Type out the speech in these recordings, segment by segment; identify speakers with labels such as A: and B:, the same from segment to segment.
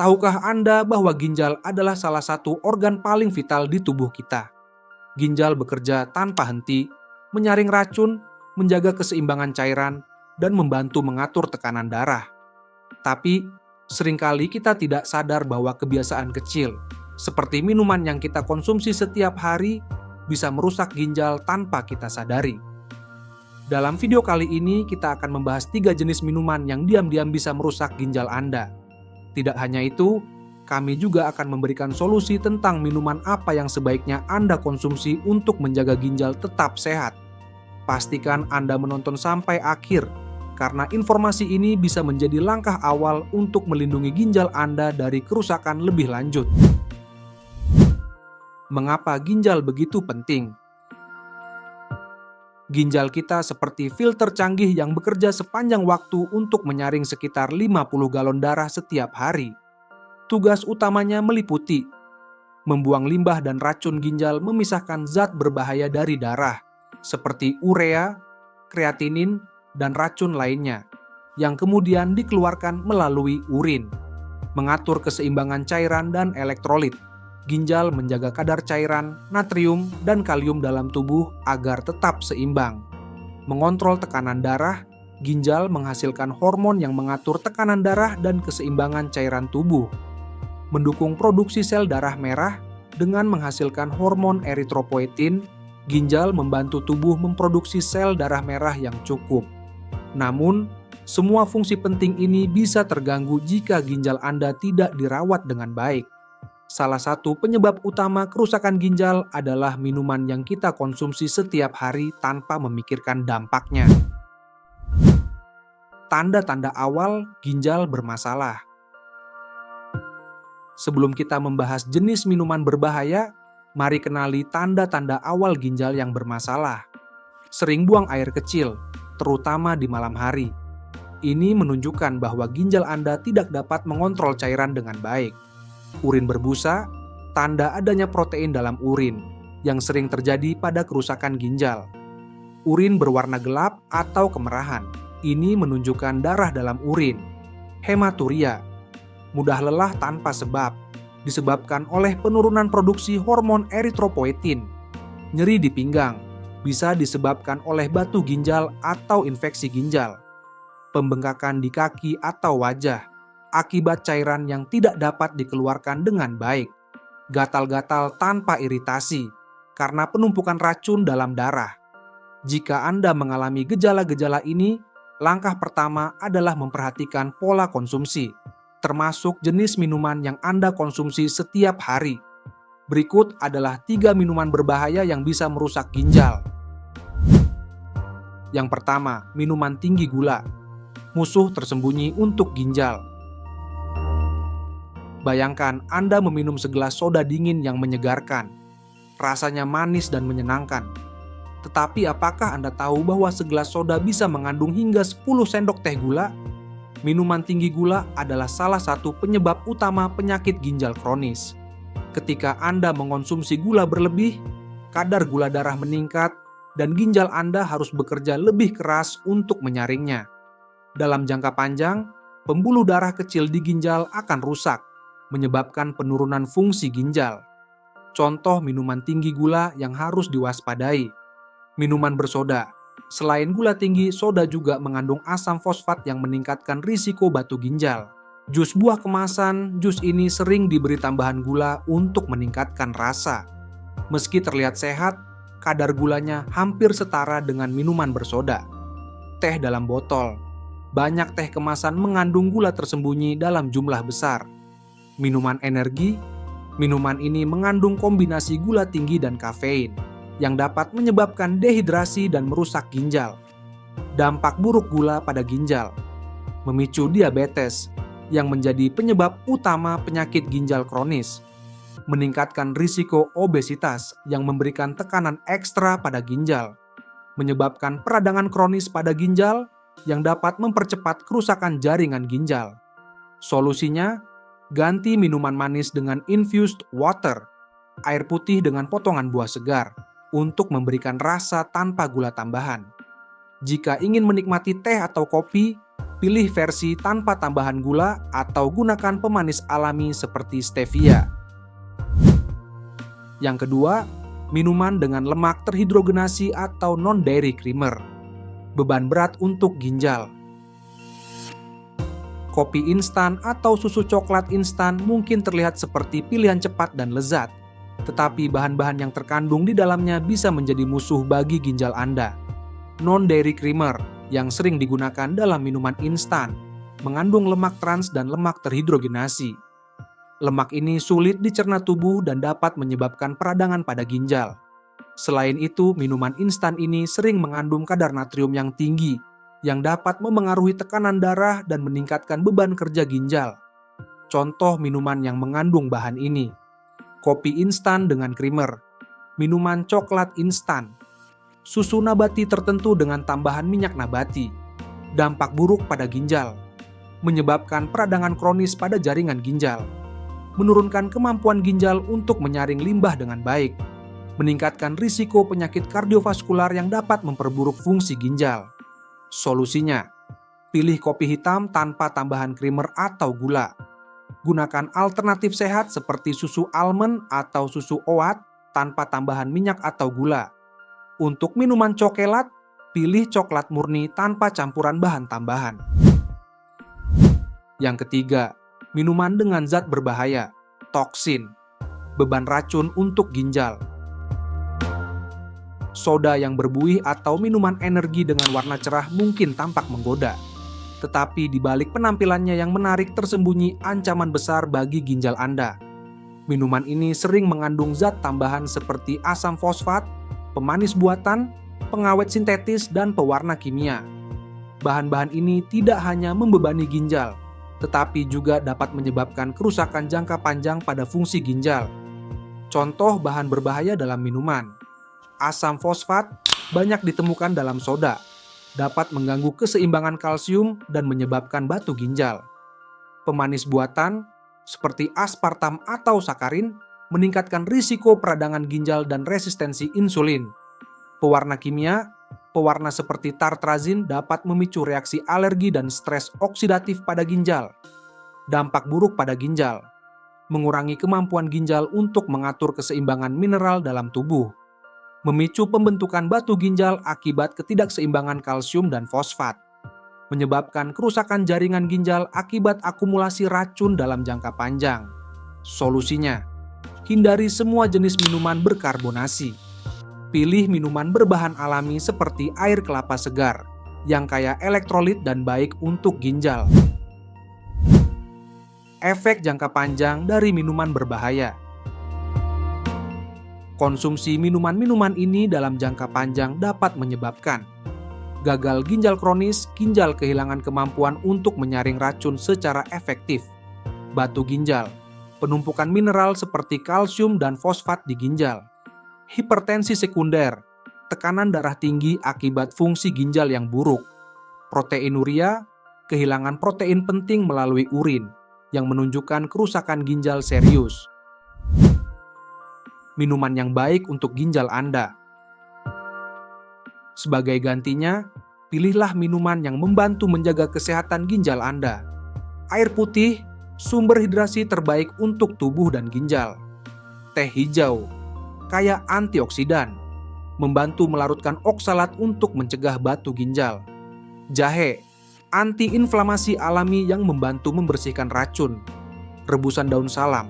A: Tahukah Anda bahwa ginjal adalah salah satu organ paling vital di tubuh kita? Ginjal bekerja tanpa henti, menyaring racun, menjaga keseimbangan cairan, dan membantu mengatur tekanan darah. Tapi, sering kali kita tidak sadar bahwa kebiasaan kecil, seperti minuman yang kita konsumsi setiap hari, bisa merusak ginjal tanpa kita sadari. Dalam video kali ini, kita akan membahas tiga jenis minuman yang diam-diam bisa merusak ginjal Anda. Tidak hanya itu, kami juga akan memberikan solusi tentang minuman apa yang sebaiknya Anda konsumsi untuk menjaga ginjal tetap sehat. Pastikan Anda menonton sampai akhir, karena informasi ini bisa menjadi langkah awal untuk melindungi ginjal Anda dari kerusakan lebih lanjut. Mengapa ginjal begitu penting? Ginjal kita seperti filter canggih yang bekerja sepanjang waktu untuk menyaring sekitar 50 galon darah setiap hari. Tugas utamanya meliputi membuang limbah dan racun ginjal memisahkan zat berbahaya dari darah, seperti urea, kreatinin, dan racun lainnya, yang kemudian dikeluarkan melalui urin, mengatur keseimbangan cairan dan elektrolit, ginjal menjaga kadar cairan, natrium, dan kalium dalam tubuh agar tetap seimbang. Mengontrol tekanan darah, ginjal menghasilkan hormon yang mengatur tekanan darah dan keseimbangan cairan tubuh. Mendukung produksi sel darah merah dengan menghasilkan hormon eritropoetin, ginjal membantu tubuh memproduksi sel darah merah yang cukup. Namun, semua fungsi penting ini bisa terganggu jika ginjal Anda tidak dirawat dengan baik. Salah satu penyebab utama kerusakan ginjal adalah minuman yang kita konsumsi setiap hari tanpa memikirkan dampaknya. Tanda-tanda awal ginjal bermasalah. Sebelum kita membahas jenis minuman berbahaya, mari kenali tanda-tanda awal ginjal yang bermasalah. Sering buang air kecil, terutama di malam hari. Ini menunjukkan bahwa ginjal Anda tidak dapat mengontrol cairan dengan baik Urin berbusa, tanda adanya protein dalam urin yang sering terjadi pada kerusakan ginjal. Urin berwarna gelap atau kemerahan. Ini menunjukkan darah dalam urin. Hematuria, mudah lelah tanpa sebab, disebabkan oleh penurunan produksi hormon eritropoetin. Nyeri di pinggang, bisa disebabkan oleh batu ginjal atau infeksi ginjal. Pembengkakan di kaki atau wajah, akibat cairan yang tidak dapat dikeluarkan dengan baik, gatal-gatal tanpa iritasi karena penumpukan racun dalam darah. Jika Anda mengalami gejala-gejala ini, langkah pertama adalah memperhatikan pola konsumsi, termasuk jenis minuman yang Anda konsumsi setiap hari. Berikut adalah tiga minuman berbahaya yang bisa merusak ginjal. Yang pertama, minuman tinggi gula. Musuh tersembunyi untuk ginjal. Bayangkan Anda meminum segelas soda dingin yang menyegarkan. Rasanya manis dan menyenangkan. Tetapi apakah Anda tahu bahwa segelas soda bisa mengandung hingga 10 sendok teh gula? Minuman tinggi gula adalah salah satu penyebab utama penyakit ginjal kronis. Ketika Anda mengonsumsi gula berlebih, kadar gula darah meningkat dan ginjal Anda harus bekerja lebih keras untuk menyaringnya. Dalam jangka panjang, pembuluh darah kecil di ginjal akan rusak menyebabkan penurunan fungsi ginjal. Contoh minuman tinggi gula yang harus diwaspadai. Minuman bersoda. Selain gula tinggi, soda juga mengandung asam fosfat yang meningkatkan risiko batu ginjal. Jus buah kemasan, jus ini sering diberi tambahan gula untuk meningkatkan rasa. Meski terlihat sehat, kadar gulanya hampir setara dengan minuman bersoda. Teh dalam botol. Banyak teh kemasan mengandung gula tersembunyi dalam jumlah besar minuman energi, minuman ini mengandung kombinasi gula tinggi dan kafein yang dapat menyebabkan dehidrasi dan merusak ginjal. Dampak buruk gula pada ginjal memicu diabetes yang menjadi penyebab utama penyakit ginjal kronis, meningkatkan risiko obesitas yang memberikan tekanan ekstra pada ginjal, menyebabkan peradangan kronis pada ginjal yang dapat mempercepat kerusakan jaringan ginjal. Solusinya, ganti minuman manis dengan infused water, air putih dengan potongan buah segar, untuk memberikan rasa tanpa gula tambahan. Jika ingin menikmati teh atau kopi, pilih versi tanpa tambahan gula atau gunakan pemanis alami seperti stevia. Yang kedua, minuman dengan lemak terhidrogenasi atau non-dairy creamer. Beban berat untuk ginjal. Kopi instan atau susu coklat instan mungkin terlihat seperti pilihan cepat dan lezat, tetapi bahan-bahan yang terkandung di dalamnya bisa menjadi musuh bagi ginjal Anda. Non-dairy creamer yang sering digunakan dalam minuman instan mengandung lemak trans dan lemak terhidrogenasi. Lemak ini sulit dicerna tubuh dan dapat menyebabkan peradangan pada ginjal. Selain itu, minuman instan ini sering mengandung kadar natrium yang tinggi, yang dapat memengaruhi tekanan darah dan meningkatkan beban kerja ginjal. Contoh minuman yang mengandung bahan ini: kopi instan dengan creamer, minuman coklat instan, susu nabati tertentu dengan tambahan minyak nabati, dampak buruk pada ginjal, menyebabkan peradangan kronis pada jaringan ginjal, menurunkan kemampuan ginjal untuk menyaring limbah dengan baik, meningkatkan risiko penyakit kardiovaskular yang dapat memperburuk fungsi ginjal. Solusinya, pilih kopi hitam tanpa tambahan creamer atau gula gunakan alternatif sehat seperti susu almond atau susu oat tanpa tambahan minyak atau gula. Untuk minuman coklat, pilih coklat murni tanpa campuran bahan tambahan. Yang ketiga, minuman dengan zat berbahaya, toksin, beban racun untuk ginjal. Soda yang berbuih atau minuman energi dengan warna cerah mungkin tampak menggoda tetapi di balik penampilannya yang menarik tersembunyi ancaman besar bagi ginjal Anda. Minuman ini sering mengandung zat tambahan seperti asam fosfat, pemanis buatan, pengawet sintetis, dan pewarna kimia. Bahan-bahan ini tidak hanya membebani ginjal, tetapi juga dapat menyebabkan kerusakan jangka panjang pada fungsi ginjal. Contoh bahan berbahaya dalam minuman: asam fosfat banyak ditemukan dalam soda, dapat mengganggu keseimbangan kalsium dan menyebabkan batu ginjal. Pemanis buatan seperti aspartam atau sakarin meningkatkan risiko peradangan ginjal dan resistensi insulin. Pewarna kimia, pewarna seperti tartrazin dapat memicu reaksi alergi dan stres oksidatif pada ginjal. Dampak buruk pada ginjal, mengurangi kemampuan ginjal untuk mengatur keseimbangan mineral dalam tubuh memicu pembentukan batu ginjal akibat ketidakseimbangan kalsium dan fosfat, menyebabkan kerusakan jaringan ginjal akibat akumulasi racun dalam jangka panjang. Solusinya, hindari semua jenis minuman berkarbonasi. Pilih minuman berbahan alami seperti air kelapa segar yang kaya elektrolit dan baik untuk ginjal. Efek jangka panjang dari minuman berbahaya Konsumsi minuman-minuman ini dalam jangka panjang dapat menyebabkan gagal ginjal kronis, ginjal kehilangan kemampuan untuk menyaring racun secara efektif, batu ginjal, penumpukan mineral seperti kalsium dan fosfat di ginjal, hipertensi sekunder, tekanan darah tinggi akibat fungsi ginjal yang buruk, proteinuria, kehilangan protein penting melalui urin yang menunjukkan kerusakan ginjal serius, minuman yang baik untuk ginjal Anda. Sebagai gantinya, pilihlah minuman yang membantu menjaga kesehatan ginjal Anda. Air putih, sumber hidrasi terbaik untuk tubuh dan ginjal. Teh hijau, kaya antioksidan, membantu melarutkan oksalat untuk mencegah batu ginjal. Jahe, antiinflamasi alami yang membantu membersihkan racun. Rebusan daun salam,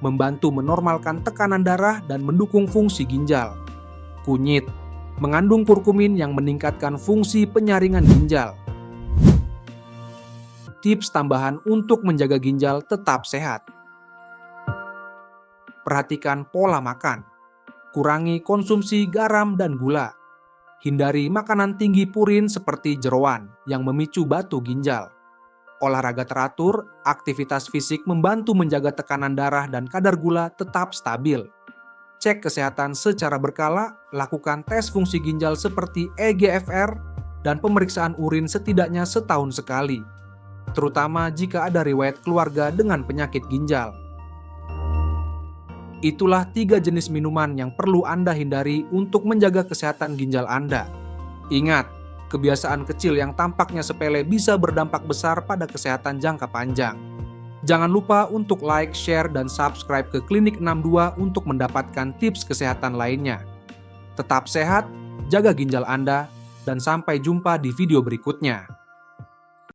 A: membantu menormalkan tekanan darah dan mendukung fungsi ginjal. Kunyit mengandung kurkumin yang meningkatkan fungsi penyaringan ginjal. Tips tambahan untuk menjaga ginjal tetap sehat. Perhatikan pola makan. Kurangi konsumsi garam dan gula. Hindari makanan tinggi purin seperti jeroan yang memicu batu ginjal olahraga teratur, aktivitas fisik membantu menjaga tekanan darah dan kadar gula tetap stabil. Cek kesehatan secara berkala, lakukan tes fungsi ginjal seperti EGFR dan pemeriksaan urin setidaknya setahun sekali, terutama jika ada riwayat keluarga dengan penyakit ginjal. Itulah tiga jenis minuman yang perlu Anda hindari untuk menjaga kesehatan ginjal Anda. Ingat, Kebiasaan kecil yang tampaknya sepele bisa berdampak besar pada kesehatan jangka panjang. Jangan lupa untuk like, share, dan subscribe ke Klinik 62 untuk mendapatkan tips kesehatan lainnya. Tetap sehat, jaga ginjal Anda, dan sampai jumpa di video berikutnya.